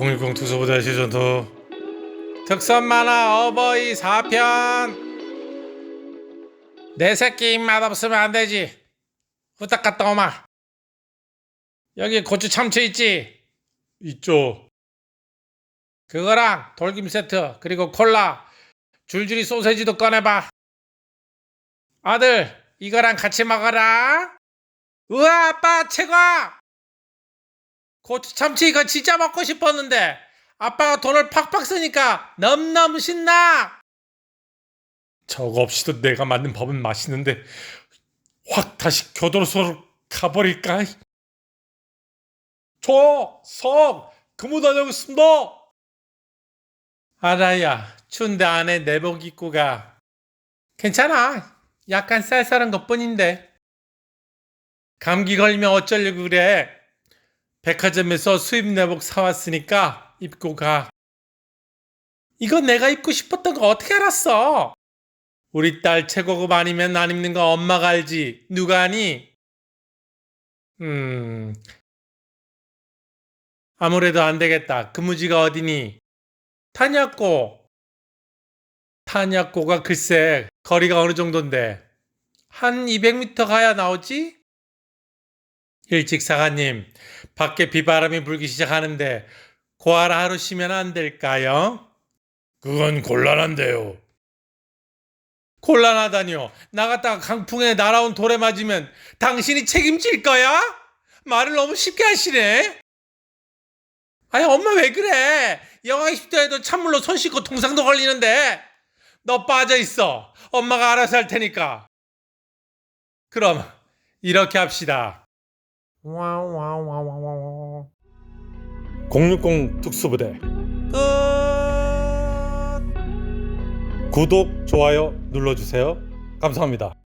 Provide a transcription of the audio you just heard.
060 투수부대 시즌 2 특선 만화 어버이 4편. 내 새끼 입맛 없으면 안 되지. 후딱 갔다 오마. 여기 고추 참치 있지? 있죠. 그거랑 돌김 세트 그리고 콜라. 줄줄이 소세지도 꺼내봐. 아들 이거랑 같이 먹어라. 우와 아빠 최고 고추 참치 이거 진짜 먹고 싶었는데 아빠가 돈을 팍팍 쓰니까 너무너무 신나. 저거 없이도 내가 만든 밥은 맛있는데 확 다시 교도소로 가버릴까? 저성 근무 다녀오겠습니다 아라야 추운데 안에 내복 입고 가. 괜찮아. 약간 쌀쌀한 것뿐인데. 감기 걸리면 어쩌려고 그래 백화점에서 수입 내복 사왔으니까 입고 가. 이건 내가 입고 싶었던 거 어떻게 알았어? 우리 딸 최고급 아니면 안 입는 거 엄마가 알지. 누가 아니? 음. 아무래도 안 되겠다. 근무지가 어디니? 탄약고. 탄약고가 글쎄 거리가 어느 정도인데. 한 200m 가야 나오지? 일찍 사관님, 밖에 비바람이 불기 시작하는데 고아라 하루 쉬면 안 될까요? 그건 곤란한데요. 곤란하다니요. 나갔다가 강풍에 날아온 돌에 맞으면 당신이 책임질 거야? 말을 너무 쉽게 하시네. 아니 엄마 왜 그래? 영하 20도에도 찬물로 손 씻고 동상도 걸리는데 너 빠져 있어. 엄마가 알아서 할 테니까. 그럼 이렇게 합시다. 060 특수부대. 끝. 구독 좋아요 눌러주세요. 감사합니다